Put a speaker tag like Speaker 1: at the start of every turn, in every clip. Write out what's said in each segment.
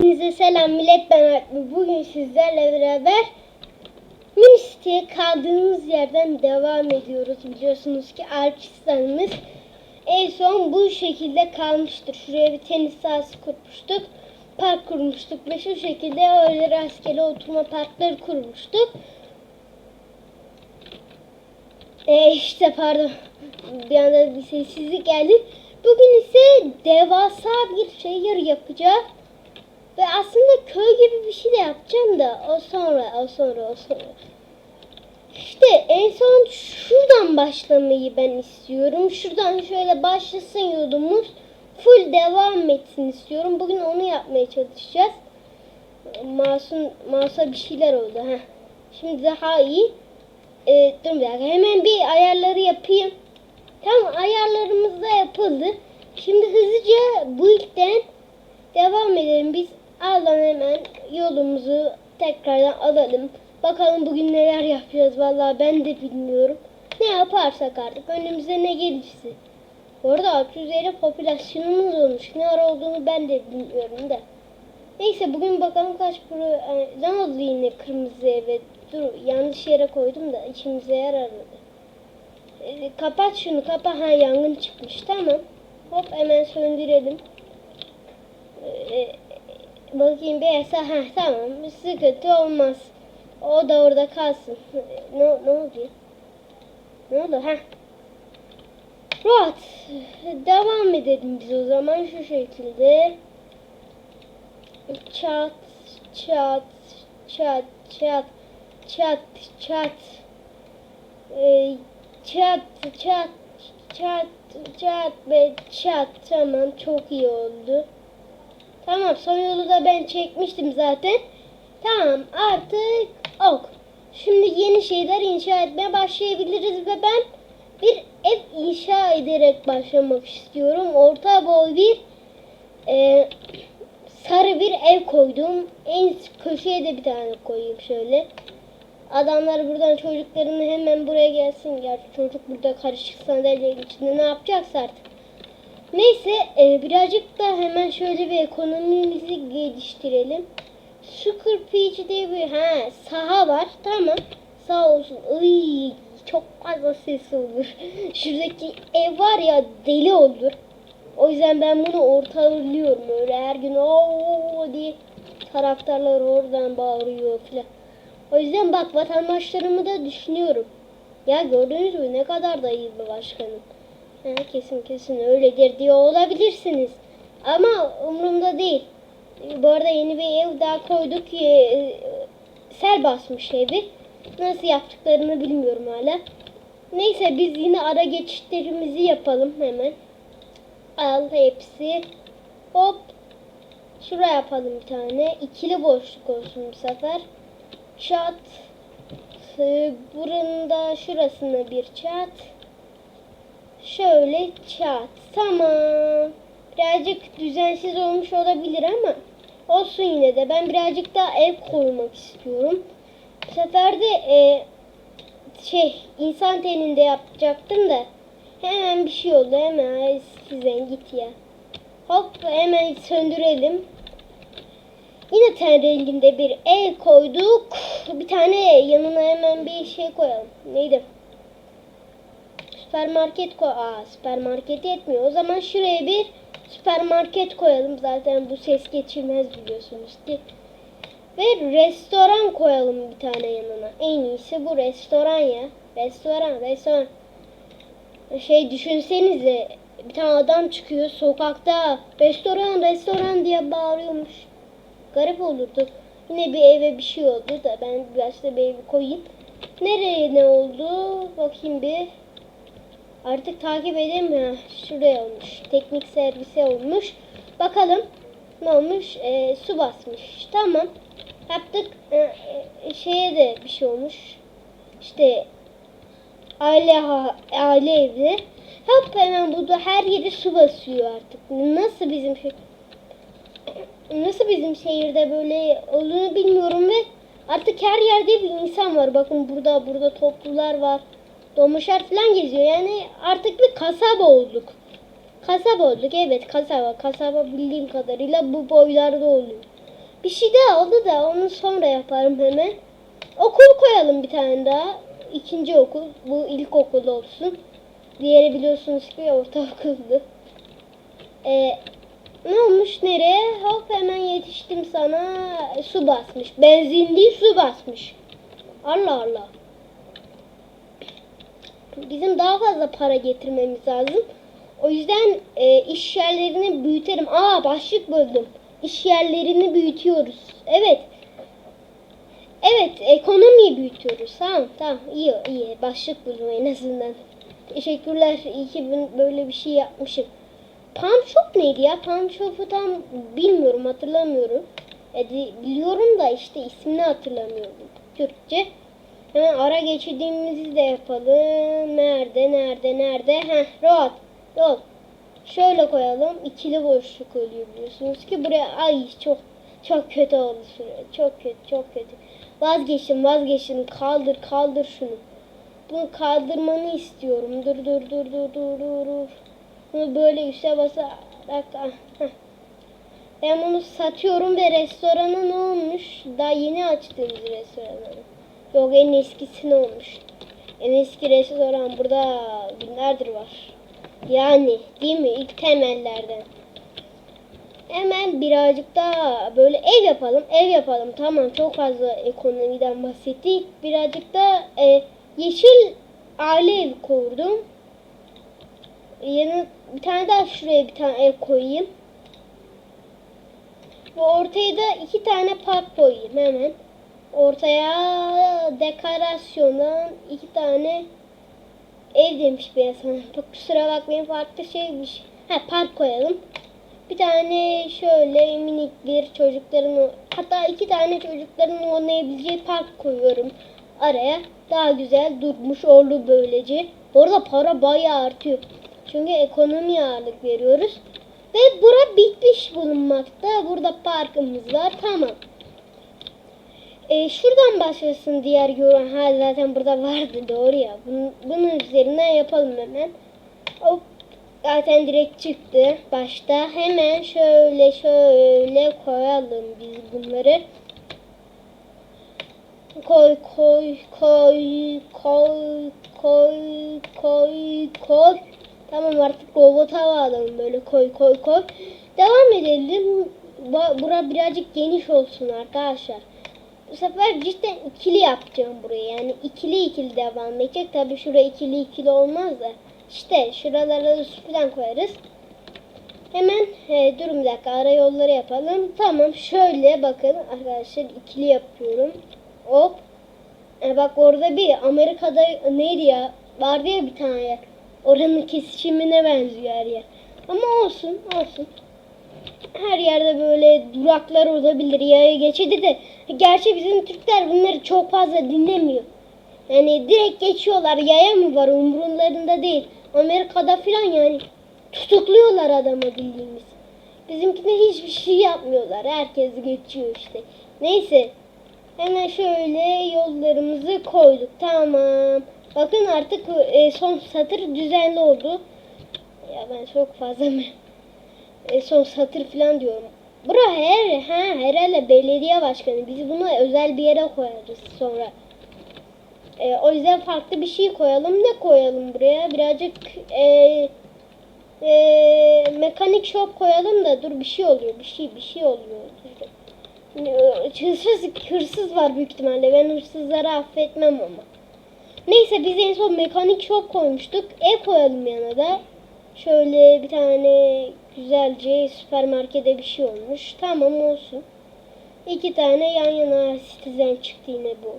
Speaker 1: Hepinize selam millet ben Alp. Bugün sizlerle beraber Ministi'ye kaldığımız yerden devam ediyoruz. Biliyorsunuz ki Alpistan'ımız en son bu şekilde kalmıştır. Şuraya bir tenis sahası kurmuştuk. Park kurmuştuk ve şu şekilde öyle rastgele oturma parkları kurmuştuk. E işte pardon bir anda bir sessizlik geldi. Bugün ise devasa bir şehir yapacağız. Ve aslında köy gibi bir şey de yapacağım da o sonra, o sonra, o sonra. İşte en son şuradan başlamayı ben istiyorum. Şuradan şöyle başlasın yolumuz. Full devam etsin istiyorum. Bugün onu yapmaya çalışacağız. Masum, masa bir şeyler oldu. Heh. Şimdi daha iyi. Ee, dur bir dakika. Hemen bir ayarları yapayım. Tamam ayarlarımız da yapıldı. Şimdi hızlıca bu ilkten devam edelim. Biz Aldan hemen yolumuzu tekrardan alalım. Bakalım bugün neler yapacağız. Vallahi ben de bilmiyorum. Ne yaparsak artık önümüze ne gelirse. Bu arada 650 popülasyonumuz olmuş. Ne ara olduğunu ben de bilmiyorum da. Neyse bugün bakalım kaç pro... Ne oldu yine kırmızı eve? Dur yanlış yere koydum da içimize yararmadı. Ee, kapat şunu kapa. Ha yangın çıkmış tamam. Hop hemen söndürelim. Ee, bakayım bir esa ha tamam sıkıntı olmaz. O da orada kalsın. Ne, ne oldu? Ne oldu ha? Rahat. Devam edelim biz o zaman şu şekilde. Çat, çat, çat, çat, çat, çat. Ee, çat, çat, çat, çat ve çat. Tamam çok iyi oldu. Tamam son yolu da ben çekmiştim zaten. Tamam artık ok. Şimdi yeni şeyler inşa etmeye başlayabiliriz ve ben bir ev inşa ederek başlamak istiyorum. Orta boy bir e, sarı bir ev koydum. En köşeye de bir tane koyayım şöyle. Adamlar buradan çocuklarını hemen buraya gelsin. Gerçi çocuk burada karışık sandalyenin içinde ne yapacaksa artık. Neyse e, birazcık da hemen şöyle bir ekonomimizi geliştirelim. Sugar Peach diye bir ha, saha var. Tamam. Sağ olsun. Iy, çok fazla ses olur. Şuradaki ev var ya deli olur. O yüzden ben bunu ortalıyorum öyle her gün o diye taraftarlar oradan bağırıyor filan. O yüzden bak vatandaşlarımı da düşünüyorum. Ya gördünüz mü ne kadar da iyi bir başkanım. Ha, kesin kesin öyledir diye olabilirsiniz. Ama umurumda değil. Bu arada yeni bir ev daha koyduk. Ee, Sel basmış evi. Nasıl yaptıklarını bilmiyorum hala. Neyse biz yine ara geçişlerimizi yapalım hemen. Al hepsi. Hop. Şuraya yapalım bir tane. İkili boşluk olsun bu sefer. Çat. Ee, Buranın da şurasına bir çat. Şöyle çat. Tamam. Birazcık düzensiz olmuş olabilir ama olsun yine de. Ben birazcık daha ev koymak istiyorum. Bu sefer de e, şey insan teninde yapacaktım da hemen bir şey oldu. Hemen sizden git ya. Hop hemen söndürelim. Yine ten renginde bir ev koyduk. Bir tane yanına hemen bir şey koyalım. Neydi? Süpermarket koy. Aa süpermarket yetmiyor. O zaman şuraya bir süpermarket koyalım. Zaten bu ses geçirmez biliyorsunuz ki. Ve restoran koyalım bir tane yanına. En iyisi bu restoran ya. Restoran, restoran. Şey düşünsenize bir tane adam çıkıyor sokakta restoran restoran diye bağırıyormuş. Garip olurdu. Yine bir eve bir şey oldu da ben da bir evi koyayım. Nereye ne oldu? Bakayım bir. Artık takip edeyim mi? Şuraya olmuş. Teknik servise olmuş. Bakalım ne olmuş? Ee, su basmış. Tamam. Yaptık. Ee, e, şeye de bir şey olmuş. İşte aile ha, aile evi. Hop hemen burada her yeri su basıyor artık. Nasıl bizim şey nasıl bizim şehirde böyle olduğunu bilmiyorum ve artık her yerde bir insan var. Bakın burada burada toplular var. Domuşlar falan geziyor. Yani artık bir kasaba olduk. Kasaba olduk evet kasaba. Kasaba bildiğim kadarıyla bu boylarda oluyor. Bir şey daha oldu da onu sonra yaparım hemen. Okul koyalım bir tane daha. İkinci okul. Bu ilkokul olsun. Diğeri biliyorsunuz ki ortaokuldu. Ee, ne olmuş nereye? Hop hemen yetiştim sana. Su basmış. Benzin değil su basmış. Allah Allah. Bizim daha fazla para getirmemiz lazım. O yüzden e, iş yerlerini büyütelim. Aa başlık buldum. İş yerlerini büyütüyoruz. Evet. Evet ekonomiyi büyütüyoruz. Tamam tamam iyi iyi. Başlık buldum en azından. Teşekkürler. İyi ki böyle bir şey yapmışım. Palm Shop neydi ya? Palm Shop'u tam bilmiyorum hatırlamıyorum. E, biliyorum da işte ismini hatırlamıyorum. Türkçe. Hemen ara geçirdiğimizi de yapalım. Nerede, nerede, nerede? Heh, rahat. Yol. Şöyle koyalım. İkili boşluk oluyor biliyorsunuz ki buraya ay çok çok kötü oldu şuraya. Çok kötü, çok kötü. Vazgeçtim, vazgeçtim. Kaldır, kaldır şunu. Bunu kaldırmanı istiyorum. Dur, dur, dur, dur, dur, dur. Bunu böyle üste basarak ah, heh. ben bunu satıyorum ve restorana ne olmuş? Daha yeni açtığımız restoranı. Yok en eskisi ne olmuş? En eski restoran burada günlerdir var. Yani değil mi? İlk temellerden. Hemen birazcık daha böyle ev yapalım. Ev yapalım. Tamam çok fazla ekonomiden bahsettik. Birazcık da e, yeşil aile evi kurdum. Yeni bir tane daha şuraya bir tane ev koyayım. Ve ortaya da iki tane park koyayım hemen. Ortaya dekorasyondan iki tane ev demiş bir sana. Çok kusura bakmayın farklı şeymiş. Ha park koyalım. Bir tane şöyle minik bir çocukların hatta iki tane çocukların oynayabileceği park koyuyorum araya. Daha güzel durmuş oldu böylece. Bu arada para bayağı artıyor. Çünkü ekonomiye ağırlık veriyoruz. Ve bura bitmiş bulunmakta. Burada parkımız var. Tamam. Ee, şuradan başlasın diğer yorum. Ha zaten burada vardı doğru ya. Bunun, bunun üzerinden yapalım hemen. Hop. Zaten direkt çıktı başta. Hemen şöyle şöyle koyalım biz bunları. Koy koy koy koy koy koy koy. Tamam artık robota bağlayalım böyle koy koy koy. Devam edelim. Bu- Bura birazcık geniş olsun arkadaşlar. Bu sefer cidden ikili yapacağım burayı. Yani ikili ikili devam edecek. Tabi şuraya ikili ikili olmaz da. İşte şuralara da falan koyarız. Hemen e, durun bir dakika ara yolları yapalım. Tamam şöyle bakın arkadaşlar ikili yapıyorum. Hop. E, bak orada bir Amerika'da neydi ya? Vardı ya bir tane yer. Oranın kesişimine benziyor her yer. Ama olsun olsun. Her yerde böyle duraklar olabilir. Yaya geçidi de. Gerçi bizim Türkler bunları çok fazla dinlemiyor. Yani direkt geçiyorlar. Yaya mı var umurlarında değil. Amerika'da filan yani tutukluyorlar adamı bildiğimiz. Bizimkinde hiçbir şey yapmıyorlar. Herkes geçiyor işte. Neyse. Hemen şöyle yollarımızı koyduk. Tamam. Bakın artık e, son satır düzenli oldu. Ya ben çok fazla mı? E, son satır falan diyorum. Bura her ha herhalde belediye başkanı. Biz bunu özel bir yere koyarız sonra. E, o yüzden farklı bir şey koyalım. Ne koyalım buraya? Birazcık e, e, mekanik shop koyalım da dur bir şey oluyor. Bir şey bir şey oluyor. Hırsız, hırsız var büyük ihtimalle. Ben hırsızları affetmem ama. Neyse biz en son mekanik shop koymuştuk. Ev koyalım yana da. Şöyle bir tane güzelce süpermarkete bir şey olmuş. Tamam olsun. İki tane yan yana Citizen çıktı yine bu.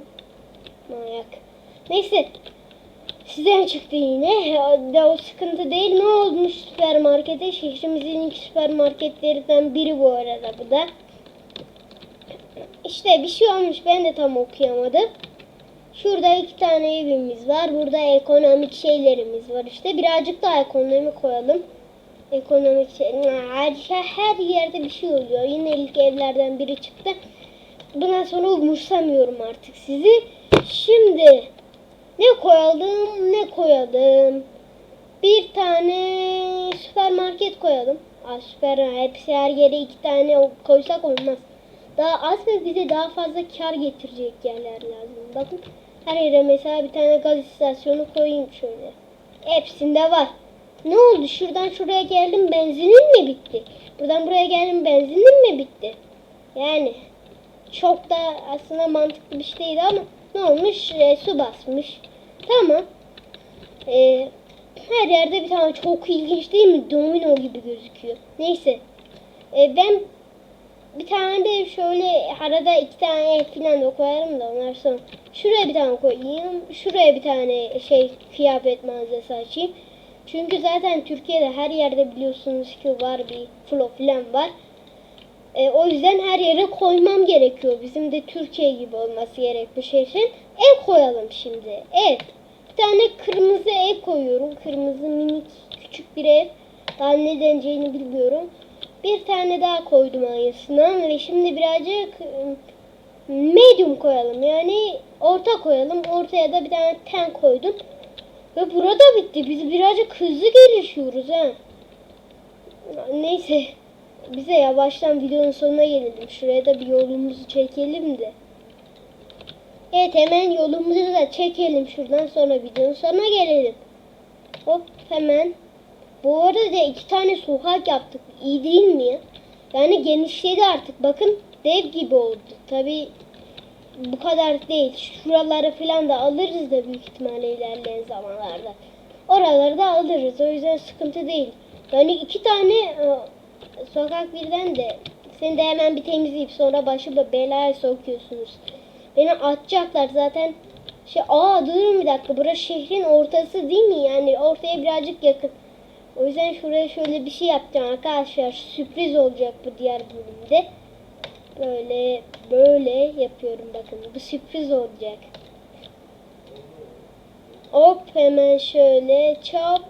Speaker 1: Manyak. Neyse. Sizden çıktı yine. De o sıkıntı değil. Ne olmuş süpermarkete? Şehrimizin ilk süpermarketlerinden biri bu arada bu da. İşte bir şey olmuş. Ben de tam okuyamadım. Şurada iki tane evimiz var. Burada ekonomik şeylerimiz var. İşte birazcık daha ekonomi koyalım. Ekonomik. Her, şey- her yerde bir şey oluyor. Yine ilk evlerden biri çıktı. Bundan sonra umursamıyorum artık sizi. Şimdi ne koyalım ne koyalım. Bir tane süpermarket koyalım. Aa, süper hepsi her yere iki tane koysak olmaz. daha az ve bize daha fazla kar getirecek yerler lazım. Bakın her yere mesela bir tane gaz istasyonu koyayım şöyle. Hepsinde var. Ne oldu? Şuradan şuraya geldim benzinin mi bitti? Buradan buraya geldim benzinin mi bitti? Yani çok da aslında mantıklı bir şey değil ama ne olmuş? E, su basmış. Tamam. E, her yerde bir tane çok ilginç değil mi? Domino gibi gözüküyor. Neyse. E, ben bir tane de şöyle arada iki tane ev falan da koyarım da onlar sonra. Şuraya bir tane koyayım. Şuraya bir tane şey kıyafet mağazası açayım. Çünkü zaten Türkiye'de her yerde biliyorsunuz ki var bir flo falan var. E, o yüzden her yere koymam gerekiyor. Bizim de Türkiye gibi olması gerekmiş için. Ev koyalım şimdi. Ev. Bir tane kırmızı ev koyuyorum. Kırmızı minik küçük bir ev. Daha ne deneceğini bilmiyorum. Bir tane daha koydum aynısından ve şimdi birazcık ıı, medium koyalım. Yani orta koyalım. Ortaya da bir tane ten koydum. Ve burada bitti. Biz birazcık hızlı gelişiyoruz ha. Neyse. Bize yavaştan videonun sonuna gelelim. Şuraya da bir yolumuzu çekelim de. Evet hemen yolumuzu da çekelim şuradan sonra videonun sonuna gelelim. Hop hemen. Bu arada iki tane sokak yaptık. İyi değil mi ya? Yani genişledi artık. Bakın dev gibi oldu. Tabi bu kadar değil. Şuraları falan da alırız da büyük ihtimalle ilerleyen zamanlarda. Oraları da alırız. O yüzden sıkıntı değil. Yani iki tane e, sokak birden de seni de hemen bir temizleyip sonra başı belaya sokuyorsunuz. Beni atacaklar zaten. Şey, aa durun bir dakika. Burası şehrin ortası değil mi? Yani ortaya birazcık yakın. O yüzden şuraya şöyle bir şey yapacağım arkadaşlar. Sürpriz olacak bu diğer bölümde. Böyle böyle yapıyorum bakın. Bu sürpriz olacak. Hop hemen şöyle çop.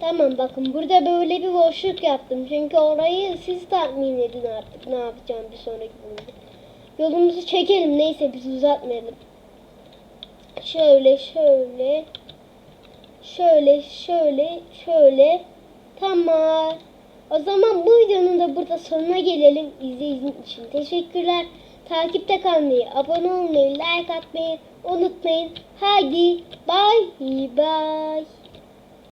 Speaker 1: Tamam bakın burada böyle bir boşluk yaptım. Çünkü orayı siz tahmin edin artık ne yapacağım bir sonraki bölümde. Yolumuzu çekelim neyse biz uzatmayalım. Şöyle şöyle. Şöyle şöyle şöyle. Tamam. O zaman bu videonun da burada sonuna gelelim. İzlediğiniz için teşekkürler. Takipte kalmayı, abone olmayı, like atmayı unutmayın. Hadi bye bye.